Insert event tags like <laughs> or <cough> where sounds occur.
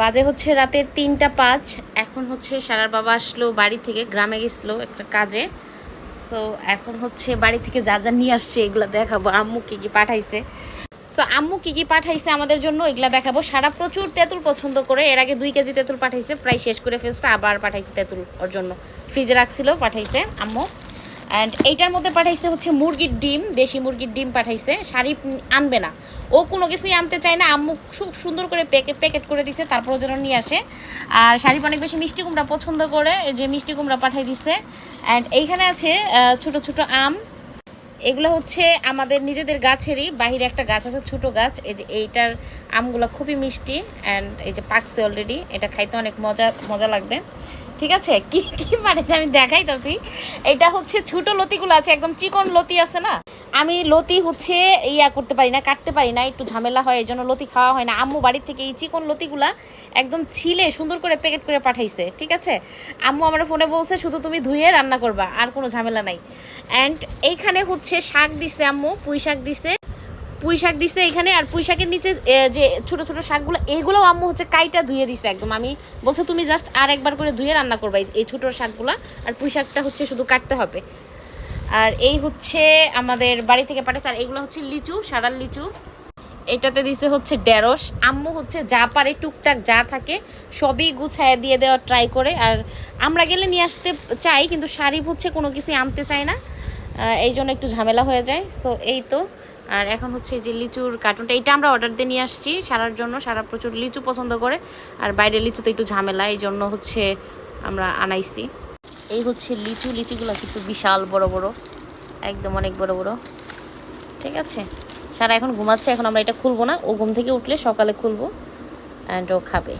বাজে হচ্ছে রাতের তিনটা পাঁচ। এখন হচ্ছে সারার বাবা আসলো বাড়ি থেকে, গ্রামে গেছিল একটা কাজে। সো এখন হচ্ছে বাড়ি থেকে যা যা নিয়ে আসছে এগুলো দেখাবো। আম্মু কী কী পাঠাইছে? সো আম্মু কী কী পাঠাইছে আমাদের জন্য এগুলা দেখাবো। সারা প্রচুর তেঁতুল পছন্দ করে। এর আগে দুই কেজি তেঁতুল পাঠাইছে, প্রায় শেষ করে ফেলছে, আবার পাঠাইছে তেঁতুল ওর জন্য। ফ্রিজে রাখছিল, পাঠাইছে আম্মু। অ্যান্ড এইটার মধ্যে পাঠাইছে হচ্ছে মুরগির ডিম, দেশি মুরগির ডিম পাঠাইছে, শাড়ি আনবে না। ও কোনো কিছুই আনতে চায় না, আম্মু খুব সুন্দর করে প্যাকেট প্যাকেট করে দিছে তারপর যেন নিয়ে আসে। আর শাড়ি অনেক বেশি মিষ্টি কুমড়া পছন্দ করে যে মিষ্টি কুমড়া পাঠাই দিছে। অ্যান্ড এইখানে আছে ছোট ছোট আম। এগুলো হচ্ছে আমাদের নিজেদের গাছেরই, বাহিরে একটা গাছ আছে, ছোট গাছ। এই যে এইটার আমগুলো খুবই মিষ্টি। অ্যান্ড এই যে পাকছে অলরেডি এটা খাইতে অনেক মজা মজা লাগবে। ঠিক আছে? <laughs> কি কি পাঠাইছে আমি দেখাই দেখাইতেছি। এটা হচ্ছে ছোট লতিগুলো আছে, একদম চিকন লতি আছে না? আমি লতি হচ্ছে ইয়া করতে পারি না, কাটতে পারি না, একটু ঝামেলা হয় এই জন্য লতি খাওয়া হয় না। আম্মু বাড়ির থেকে এই চিকন লতিগুলা একদম ছিলে সুন্দর করে প্যাকেট করে পাঠাইছে, ঠিক আছে? আম্মু আমার ফোনে বলছে, শুধু তুমি ধুয়ে রান্না করবা, আর কোনো ঝামেলা নাই। অ্যান্ড এইখানে হচ্ছে শাক দিছে আম্মু, পুঁই শাক দিছে পুঁই শাক দিছে এখানে, আর পুঁই শাকের নিচে যে ছোট ছোট শাকগুলো এইগুলোও আম্মু হচ্ছে কাইটা ধুয়ে দিছে একদম। আমি বলছে, তুমি জাস্ট আর একবার করে ধুয়ে রান্না করবা এই- ছোট শাকগুলো, আর পুঁই শাকটা হচ্ছে শুধু কাটতে হবে। আর এই হচ্ছে আমাদের বাড়ি থেকে পাঠাচ্ছে, আর এগুলো হচ্ছে লিচু সারাল লিচু। এটাতে দিছে হচ্ছে ঢেঁড়স। আম্মু হচ্ছে যা পারে, টুকটাক যা থাকে, সবই গুছায় দিয়ে দেওয়ার ট্রাই করে। আর আমরা গেলে নিয়ে আসতে চাই, কিন্তু শাড়ি হচ্ছে কোনো কিছুই আনতে চায় না। এই জন্য একটু ঝামেলা হয়ে যায়। সো এই তো। আর এখন হচ্ছে যে লিচুর কার্টুনটা এটা আমরা অর্ডার দিয়ে নিয়ে আসছি সারার জন্য। সারা প্রচুর লিচু পছন্দ করে। আর বাইরে লিচু তো একটু ঝামেলা, এই জন্য হচ্ছে আমরা আনাইছি। এই হচ্ছে লিচু। লিচুগুলো কিন্তু বিশাল বড় বড়। একদম অনেক বড় বড়। ঠিক আছে? সারা এখন ঘুমাচ্ছে, এখন আমরা এটা খুলবো না। ও ঘুম থেকে উঠলে সকালে খুলবো। অ্যান্ড ও খাবে।